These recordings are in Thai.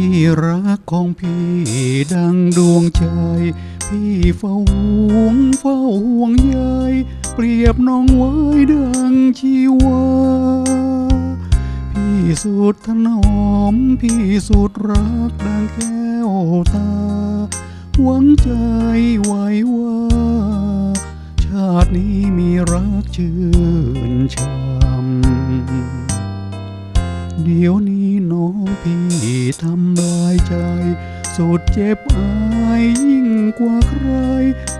พี่รักของพี่ดังดวงใจ พี่เฝ้าห่วงเฝ้าห่วงใยเปรียบน้องไว้ดังชีวา พี่สุดถนอม พี่สุดรักดังแก้วตา หวังใจไว้ว่า ชาตินี้มีรักชื่นชมเดี๋ยวนี้ ทำลายใจ สุดเจ็บอายยิ่งกว่าใคร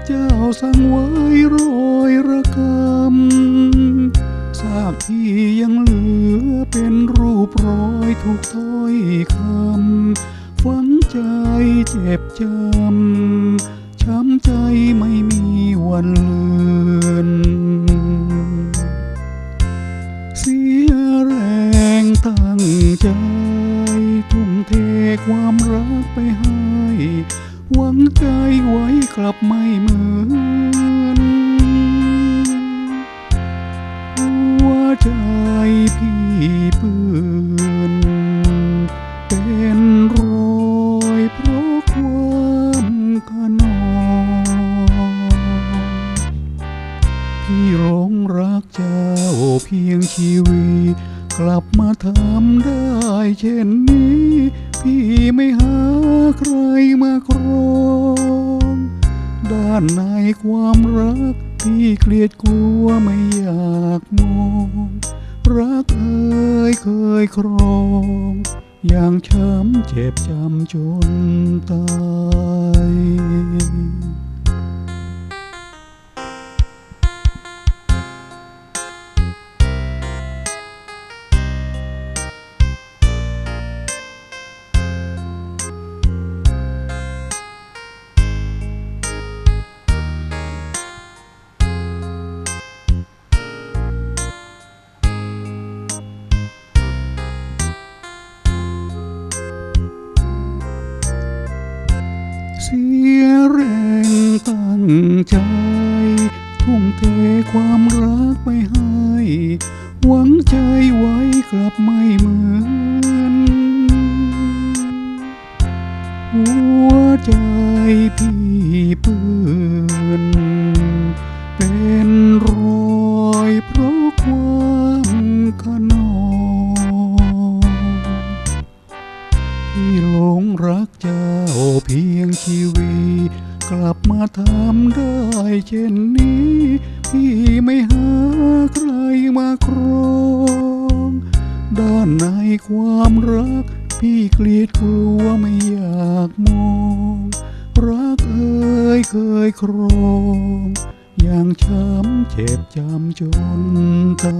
เจ้าสั่งไว้รอยระกำซากพี่ยังเหลือเป็นรูปรอยถูกถ้อยคำฝังใจเจ็บจำช้ำใจไม่มีวันเลือ ความรักไปให้ หวังใจไว้กลับไม่เหมือนหัวใจพี่เปื้อนเป็นรอยเพราะความขนองพี่หลงรักเจ้าเพียงชีวี กลับมาทำได้เช่นนี้ พี่ไม่หาใครมาครองด้านในความรัก พี่เกลียดกลัวไม่อยากมอง รักเอ่ยเคยครอง อย่างช้ำเจ็บจำจนตาย ความรักไปให้ หวังใจไว้กลับไม่เหมือนหัวใจพี่เปื้อนเป็นรอยเพราะความขนองพี่หลงรักเจ้าเพียงชีวี กลับมาทำได้เช่นนี้ พี่ไม่หาใครมาครอง ด้านในความรัก พี่เกลียดกลัวไม่อยากมอง รักเอ่ยเคยครอง อย่างช้ำเจ็บจำจนตา